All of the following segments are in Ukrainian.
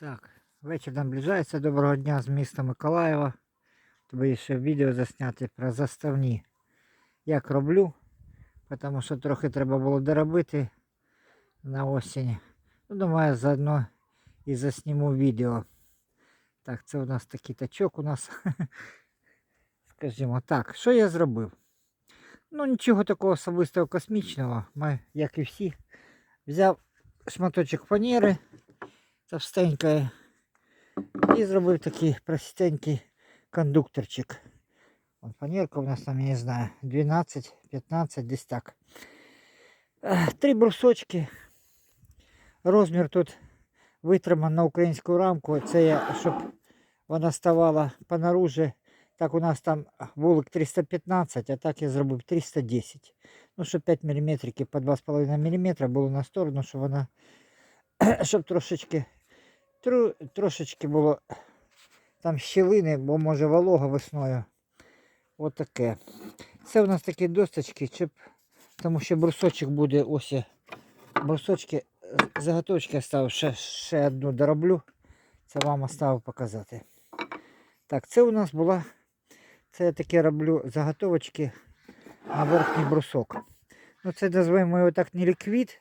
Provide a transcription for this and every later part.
Так, вечір наближається. Доброго дня з міста Миколаєва. Тобі ще відео засняти про заставні. Як роблю, тому що трохи треба було доробити на осінь. Ну, думаю, заодно і засніму відео. Так, це у нас такий тачок у нас. Скажімо так, що я зробив? Ну, нічого такого особистого космічного. Ми, як і всі, взяв шматочок фанери товстенької і зробив такий простенький кондукторчик. Вон фанерка у нас там, я не знаю, 12-15, десь так. Ех, Три брусочки. Розмір тут витриман на українську рамку. Це я, щоб вона ставала понаружі. Так у нас там вулик 315, а так я зробив 310. Ну, щоб 5 мм по 2,5 мм було на сторону, щоб вона щоб трошечки Тру, трошечки було там щілини, бо може волога весною. Отаке. Це у нас такі досточки, щоб, тому що брусочок буде ось. Брусочки, заготовочки оставив, ще, ще одну дороблю. Це вам оставив показати. Так, це у нас була. Це я таке роблю заготовочки на верхній брусок. Ну, це називаємо його так не ліквід.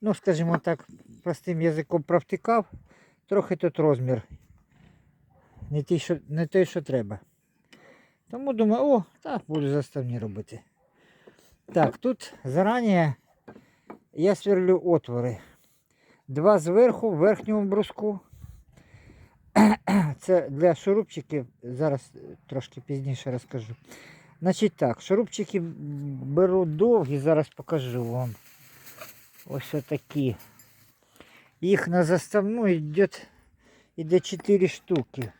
Ну, скажімо так, простим язиком провтикав. Трохи тут розмір. Не той, що, не той, що треба. Тому думаю, о, так, буду заставні робити. Так, тут зарані я сверлю отвори. Два зверху в верхньому бруску. Це для шурупчиків. Зараз трошки пізніше розкажу. Значить так, шурупчики беру довгі, зараз покажу вам. Ось отакі. Їх на заставну йде, йде 4 штуки.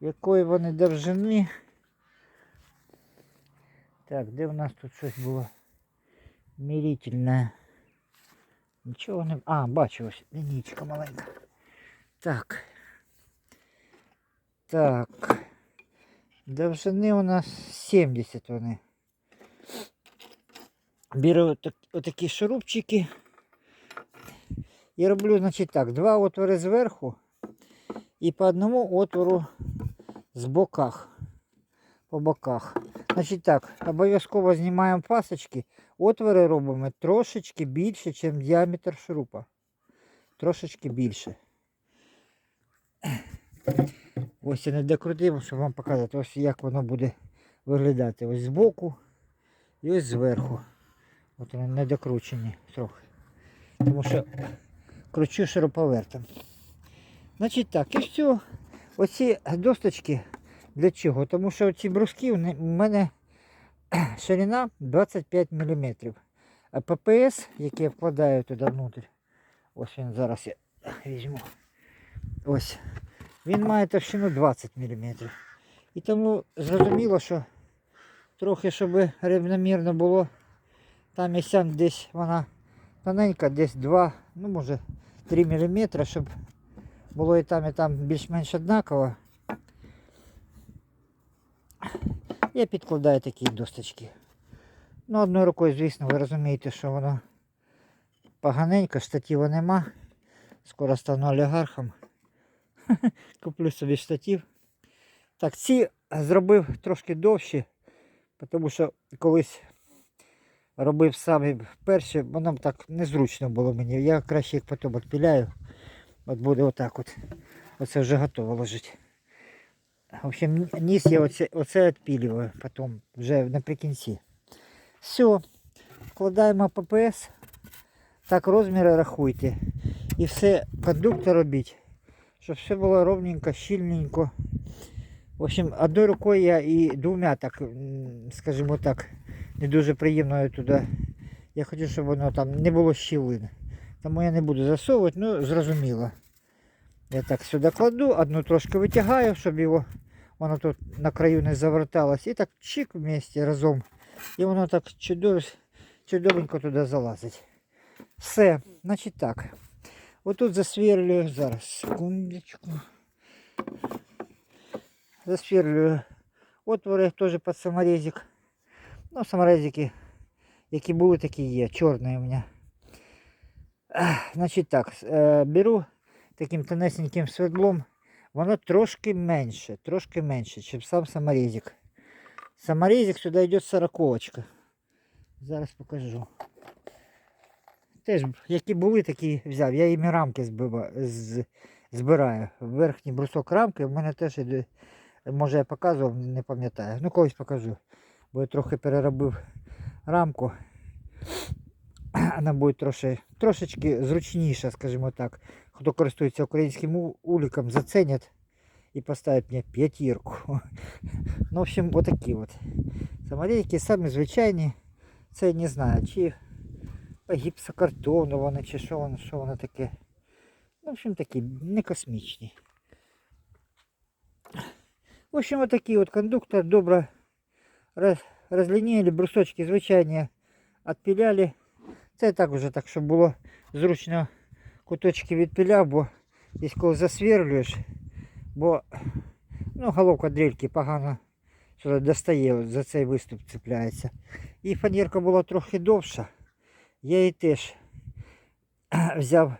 Якої вони довжини. Так, де в нас тут щось було мірительне? Нічого не... А, бачу ось лінійка маленька. Так. Так. Довжини у нас 70 вони. Беру отак- отакі шурупчики. І роблю, значить так, два отвори зверху і по одному отвору з боках. По боках. Значить так, обов'язково знімаємо пасочки. Отвори робимо трошечки більше, ніж діаметр шурупа. Трошечки більше. Ось я не докрутив, щоб вам показати, ось як воно буде виглядати. Ось збоку і ось зверху. От вони не докручені трохи. Тому що кручу шуруповертом. Значить так, і все. Оці досточки для чого? Тому що ці бруски у мене ширина 25 мм. А ППС, який я вкладаю туди внутрь, ось він зараз я візьму. Ось. Він має товщину 20 мм. І тому зрозуміло, що трохи, щоб рівномірно було, там і сям десь вона тоненька, десь 2, ну може 3 мм, щоб було і там, і там більш-менш однаково. Я підкладаю такі досточки. Ну, одною рукою, звісно, ви розумієте, що воно поганенько, штатива нема. Скоро стану олігархом. Куплю собі штатив. Так, ці зробив трошки довші, тому що колись робив саме перші, воно б так незручно було мені. Я краще їх потім відпіляю. От буде отак от. Оце вже готово лежить. В общем, низ я оце, оце відпілюю потім, вже наприкінці. Все, вкладаємо ППС. Так розміри рахуйте. І все кондуктор робіть. Щоб все було ровненько, щільненько. В общем, одною рукою я і двома, так, скажімо так, не дуже приємно туди. Я хочу, щоб воно там не було щілин. Тому я не буду засовувати, ну зрозуміло. Я так сюди кладу, одну трошки витягаю, щоб його воно тут на краю не заверталось. І так чик вместе разом. І воно так чудово, чудовенько туди залазить. Все, значить так. Отут засверлюю зараз. Секундочку. Засверлюю отвори теж під саморезик. Ну, саморезики, які були, такі є. Чорні у мене. Значить так, е, беру таким тонесеньким свердлом, воно трошки менше, трошки менше, ніж сам саморезик. Саморезик сюди йде сороковочка. Зараз покажу. Теж, які були, такі взяв. Я їм рамки збираю. Верхній брусок рамки в мене теж іде. Може я показував, не пам'ятаю. Ну колись покажу. Бо я трохи переробив рамку. Вона буде трошки, трошечки зручніша, скажімо так. Хто користується українським уліком, заценять і поставить мені п'ятірку. Ну, в общем, отакі от. Саморейки самі звичайні. Це не знаю, чи по гіпсокартону вони, чи що воно, що воно таке. Ну, в общем, такі не космічні. В общем, отакий от кондуктор добре роз, розлінійні, брусочки звичайні відпіляли. Це так уже так, щоб було зручно куточки відпіляв, бо десь коли засверлюєш, бо ну, головка дрельки погано сюди достає, за цей виступ цепляється. І фанерка була трохи довша. Я її теж взяв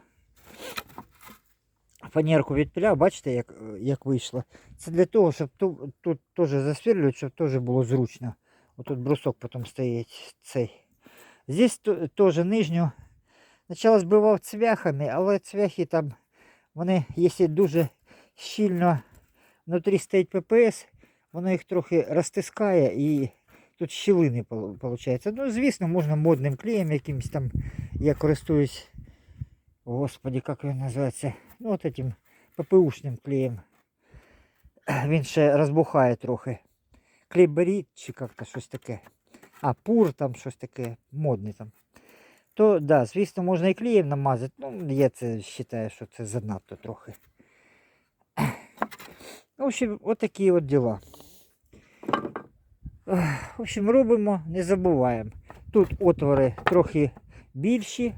фанерку відпіляв, бачите, як, як вийшло. Це для того, щоб ту, тут теж засверлювати, щоб теж було зручно. Отут брусок потім стоїть цей. Здесь теж нижню. Спочатку збивав цвяхами, але цвяхи там, вони, якщо дуже щільно внутрі стоїть ППС, воно їх трохи розтискає і тут щілини виходить. Ну, звісно, можна модним клеєм якимось там. Я користуюсь, господи, як він називається? Ну, от этим ППУшним клеєм. Він ще розбухає трохи. Клей беріт чи як-то щось таке. А, пур там щось таке, модне там. То, да, звісно, можна і клеєм намазати. Ну, я це вважаю, що це занадто трохи. В общем, от такі от діла. В общем, робимо, не забуваємо. Тут отвори трохи більші,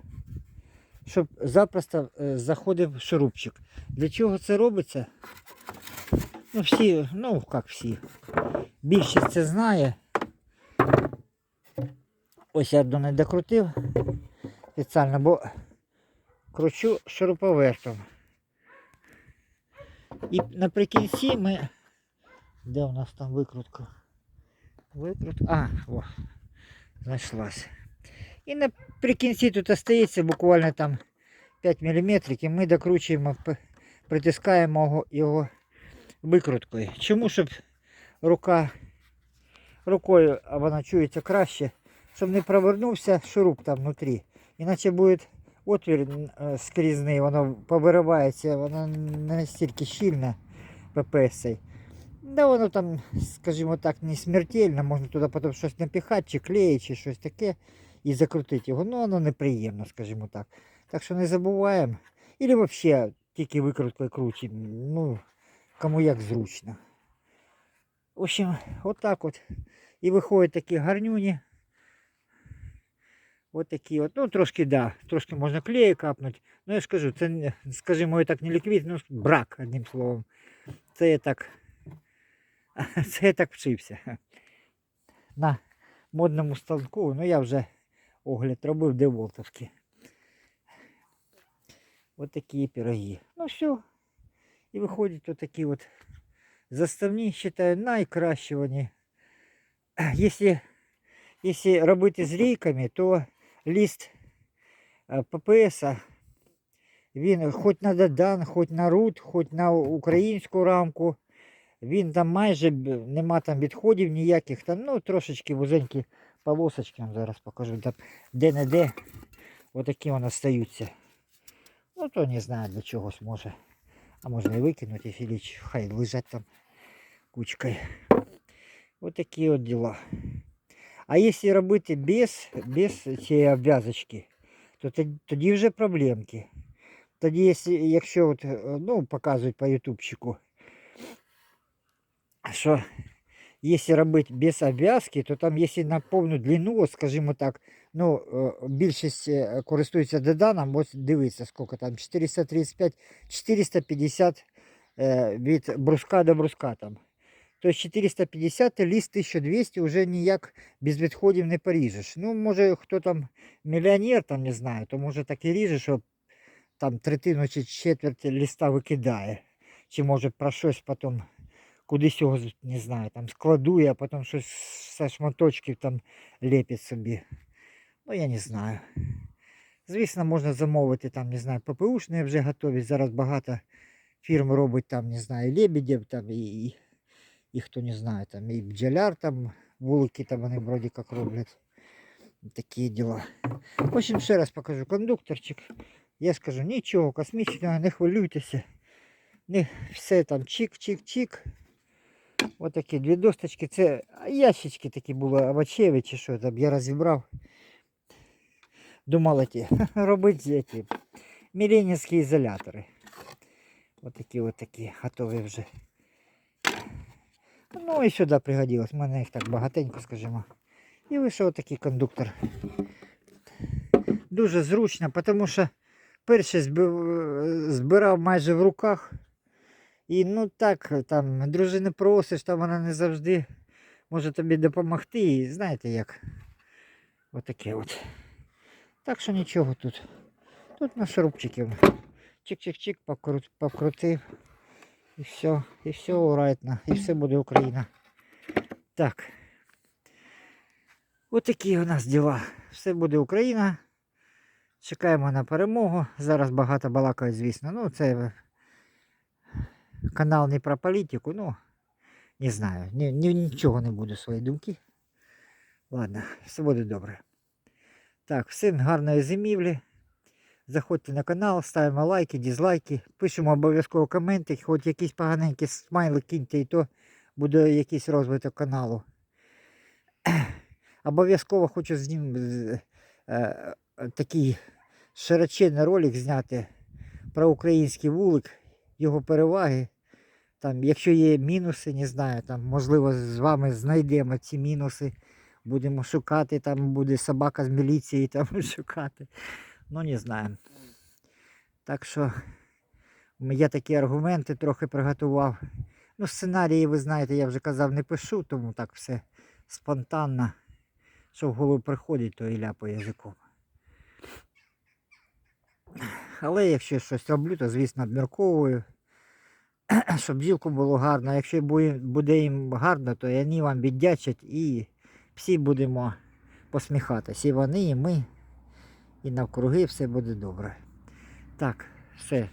щоб запросто е, заходив шурупчик. Для чого це робиться? Ну, всі, ну як всі. Більшість це знає. Ось я до не докрутив спеціально, бо кручу шуруповертом. І наприкінці ми. Де у нас там викрутка? Викрутка. А, о, знайшлась. І наприкінці тут остається буквально там 5 мм, і ми докручуємо, притискаємо його, викруткою. Чому? Щоб рука рукою вона чується краще, щоб не провернувся шуруп там внутрі. Іначе буде отвір е, скрізний, воно повиривається, воно не настільки щільне ППС. Да воно там, скажімо так, не смертельно, можна туди потім щось напіхати, чи клеїть, чи щось таке, і закрутити його. Ну, воно неприємно, скажімо так. Так що не забуваємо. Или взагалі тільки викруткою крутимо. Ну, кому як зручно. В общем, отак от. І виходять такі гарнюні. От такі от. Ну, трошки, да, трошки можна клею капнути. Ну, я ж кажу, це, скажімо, так не ліквід, ну, брак, одним словом. Це я так. Це я так вчився. На модному станку, ну я вже огляд робив деволтовки. От такі пироги. Ну все. І виходять отакі от заставні, вважаю, найкращі вони. Якщо, робити з рейками, то ліст ППС, він хоч на Додан, хоч на рут, хоч на українську рамку, він там майже нема там відходів ніяких, там, ну трошечки вузенькі полосочки, вам зараз покажу, там де-не-де отакі вони стаються. Ну то не знаю для чогось може. А можна і викинути, Філіч, хай лежать там кучкою. Ось такі от діла. А якщо робити без, без цієї обв'язочки, то тоді, тоді вже проблемки. Тоді, якщо, якщо от, е, ну, показують по ютубчику, що якщо робити без обв'язки, то там, якщо на повну длину, скажімо так, ну, е, більшість е, користується доданом, ось дивіться, скільки там, 435, 450 е, від бруска до бруска там. Тобто 450 ліст 1200 вже ніяк без відходів не поріжеш. Ну, може, хто там мільйонер, там не знаю, то може так і ріже, що там третину чи четверть листа викидає. Чи може про щось потім кудись його, не знаю, там складує, а потім щось з шматочків там лепить собі. Ну, я не знаю. Звісно, можна замовити там, не знаю, ППУшні вже готові. Зараз багато фірм робить там, не знаю, лебедів там і, і, і хто не знає, там і бджоляр там, вулики там вони вроді як роблять. Такі діла. В общем, ще раз покажу кондукторчик. Я скажу, нічого космічного, не хвилюйтеся. Не, все там чик-чик-чик. Ось такі дві досточки. Це ящички такі були овочеві чи що там. Я розібрав. Думали ті робити ті міленівські ізолятори. Ось такі ось такі готові вже. Ну і сюди пригодилось. У мене їх так багатенько, скажімо. І вийшов такий кондуктор. Дуже зручно, тому що перший збирав майже в руках. І ну так, там дружини просиш, там вона не завжди може тобі допомогти. І знаєте як. Отаке от. Так що нічого тут. Тут на шурупчиків. Чик-чик-чик покрутив. І все, і все урайтно, і все буде Україна. Так. Отакі у нас діла. Все буде Україна. Чекаємо на перемогу. Зараз багато балакають, звісно. Ну, це канал не про політику, ну, не знаю. Ні, ні, нічого не буду свої думки. Ладно, все буде добре. Так, всім гарної зимівлі. Заходьте на канал, ставимо лайки, дізлайки, пишемо обов'язково коменти, хоч якісь поганенькі смайли киньте, і то буде якийсь розвиток каналу. Обов'язково хочу з ним е, е, такий широченний ролик зняти про український вулик, його переваги. Там, якщо є мінуси, не знаю, там, можливо, з вами знайдемо ці мінуси. Будемо шукати, там буде собака з міліції там шукати. Ну, не знаю. Так що я такі аргументи трохи приготував. Ну, сценарії, ви знаєте, я вже казав, не пишу, тому так все спонтанно. Що в голову приходить, то і ляпаю язиком. Але якщо щось роблю, то звісно обмірковую, щоб бджілку було гарно. Якщо буде, їм гарно, то вони вам віддячать і всі будемо посміхатися. І вони, і ми, і навкруги все буде добре. Так, все.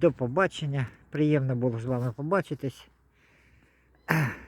До побачення. Приємно було з вами побачитись.